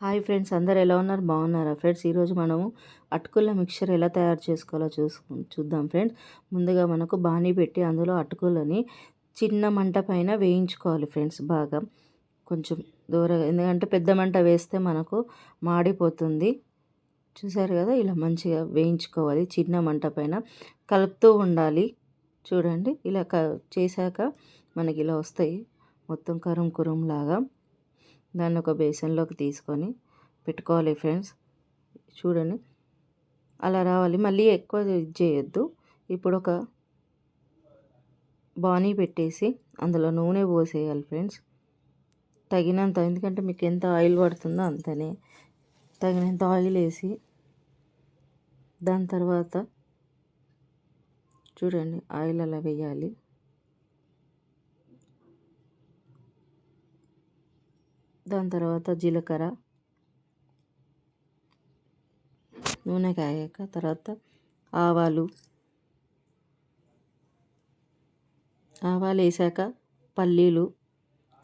Hi friends అందరు ఎలా ఉన్నారు? బాగున్నారా ఫ్రెండ్స్? ఈరోజు మనము అటుకుల మిక్చర్ ఎలా తయారు చేసుకోవాలో చూసుకు చూద్దాం ఫ్రెండ్స్. ముందుగా మనకు బాణీ పెట్టి అందులో అటుకులని చిన్న మంట పైన వేయించుకోవాలి ఫ్రెండ్స్ బాగా. కొంచెం దూరంగా ఎందుకంటే పెద్ద మంట వేస్తే మనకు మాడిపోతుంది. చూసారు కదా? ఇలా మంచిగా వేయించుకోవాలి చిన్న మంట పైన. కలుపుతూ ఉండాలి. చూడండి ఇలా క చేశాక మనకి ఇలా వస్తాయి మొత్తం కరుం కురుం లాగా. దాన్ని ఒక బేసన్లోకి తీసుకొని పెట్టుకోవాలి ఫ్రెండ్స్. చూడండి. అలా రావాలి. మళ్ళీ ఎక్కువ ఇది చేయొద్దు. ఇప్పుడు ఒక బాణీ పెట్టేసి అందులో నూనె పోసేయాలి ఫ్రెండ్స్. తగినంత ఎందుకంటే మీకు ఎంత ఆయిల్ పడుతుందో అంతనే. తగినంత ఆయిల్ వేసి దాని తర్వాత చూడండి ఆయిల్ అలా వేయాలి. దాని తర్వాత జీలకర్ర నూనె కాగాక తర్వాత ఆవాలు. ఆవాలు వేసాక పల్లీలు.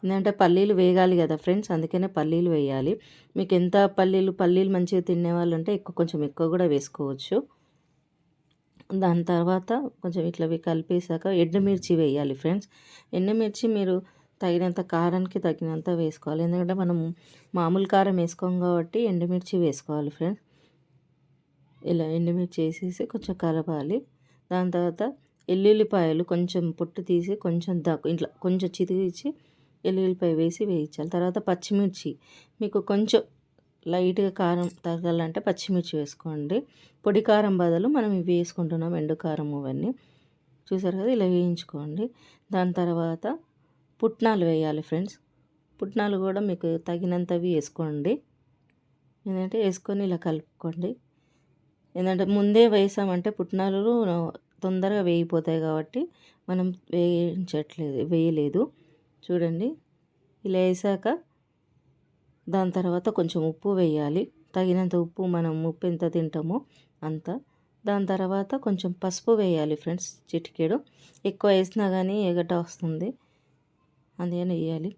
ఎందుకంటే పల్లీలు వేగాలి కదా ఫ్రెండ్స్ అందుకనే పల్లీలు వేయాలి. మీకు ఎంత పల్లీలు పల్లీలు మంచిగా తినే అంటే ఎక్కువ కొంచెం ఎక్కువ కూడా వేసుకోవచ్చు. దాని తర్వాత కొంచెం ఇట్లా కలిపేసాక ఎండుమిర్చి వేయాలి ఫ్రెండ్స్. ఎండుమిర్చి మీరు తగినంత కారానికి తగినంత వేసుకోవాలి. ఎందుకంటే మనం మామూలు కారం వేసుకోం కాబట్టి ఎండుమిర్చి వేసుకోవాలి ఫ్రెండ్స్. ఇలా ఎండుమిర్చి వేసేసి కొంచెం కలపాలి. దాని తర్వాత ఎల్లుల్లిపాయలు కొంచెం పొట్టు తీసి కొంచెం దాకా ఇంట్లో కొంచెం చితికిచ్చి ఎల్లుల్లిపాయ వేసి వేయించాలి. తర్వాత పచ్చిమిర్చి. మీకు కొంచెం లైట్గా కారం తగ్గాలంటే పచ్చిమిర్చి వేసుకోండి. పొడి కారం బదులు మనం ఇవి వేసుకుంటున్నాం. ఎండు కారం ఇవన్నీ చూసారు కదా? ఇలా వేయించుకోండి. దాని తర్వాత పుట్నాలు వేయాలి ఫ్రెండ్స్. పుట్నాలు కూడా మీకు తగినంతవి వేసుకోండి. ఏంటంటే వేసుకొని ఇలా కలుపుకోండి. ఏంటంటే ముందే వేసామంటే పుట్నాలు తొందరగా వేగిపోతాయి కాబట్టి మనం వేయించట్లేదు వేయలేదు. చూడండి ఇలా వేసాక దాని తర్వాత కొంచెం ఉప్పు వేయాలి. తగినంత ఉప్పు మనం ఉప్పు ఎంత తింటామో అంత. దాని తర్వాత కొంచెం పసుపు వేయాలి ఫ్రెండ్స్ చిటికెడు. ఎక్కువ వేసినా కానీ ఎగట వస్తుంది. అందుకని వేయాలి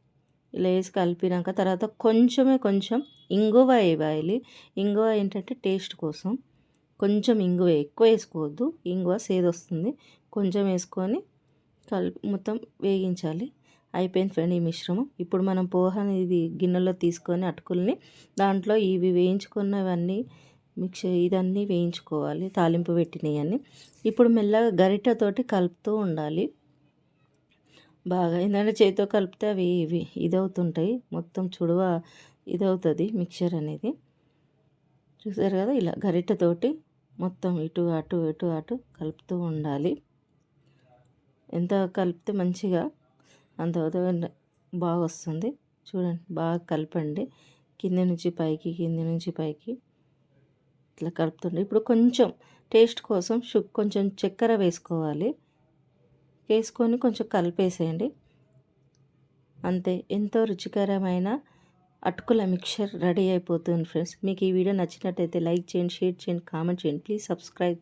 ఇలా వేసి కలిపినాక తర్వాత కొంచెమే కొంచెం ఇంగువ వేయాలి. ఇంగువ ఏంటంటే టేస్ట్ కోసం. కొంచెం ఇంగువ ఎక్కువ వేసుకోవద్దు. ఇంగువ సేదొస్తుంది కొంచెం వేసుకొని కలిపి మొత్తం వేగించాలి. అయిపోయింది ఫ్రెండ్ ఈ మిశ్రమం. ఇప్పుడు మనం పోహని ఇది గిన్నెలో తీసుకొని అటుకుల్ని దాంట్లో ఇవి వేయించుకున్నవన్నీ మిక్స్ ఇదన్నీ వేయించుకోవాలి. తాలింపు పెట్టినవన్నీ ఇప్పుడు మెల్లగా గరిటతోటి కలుపుతూ ఉండాలి. బాగా ఏంటంటే చేతితో కలిపితే అవి ఇవి ఇదవుతుంటాయి. మొత్తం చుడువ ఇదవుతుంది మిక్చర్ అనేది. చూసారు కదా ఇలా గరిటెతోటి మొత్తం ఇటు అటు ఇటు అటు కలుపుతూ ఉండాలి. ఎంత కలిపితే మంచిగా అంత బాగా వస్తుంది. చూడండి బాగా కలపండి. కింద నుంచి పైకి కింద నుంచి పైకి ఇట్లా కలుపుతుండే ఇప్పుడు కొంచెం టేస్ట్ కోసం షు కొంచెం చక్కెర వేసుకోవాలి. వేసుకొని కొంచెం కలిపేసేయండి. అంతే ఎంతో రుచికరమైన అటుకుల మిక్చర్ రెడీ అయిపోతుంది ఫ్రెండ్స్. మీకు ఈ వీడియో నచ్చినట్టయితే లైక్ చేయండి షేర్ చేయండి కామెంట్ చేయండి. Please subscribe.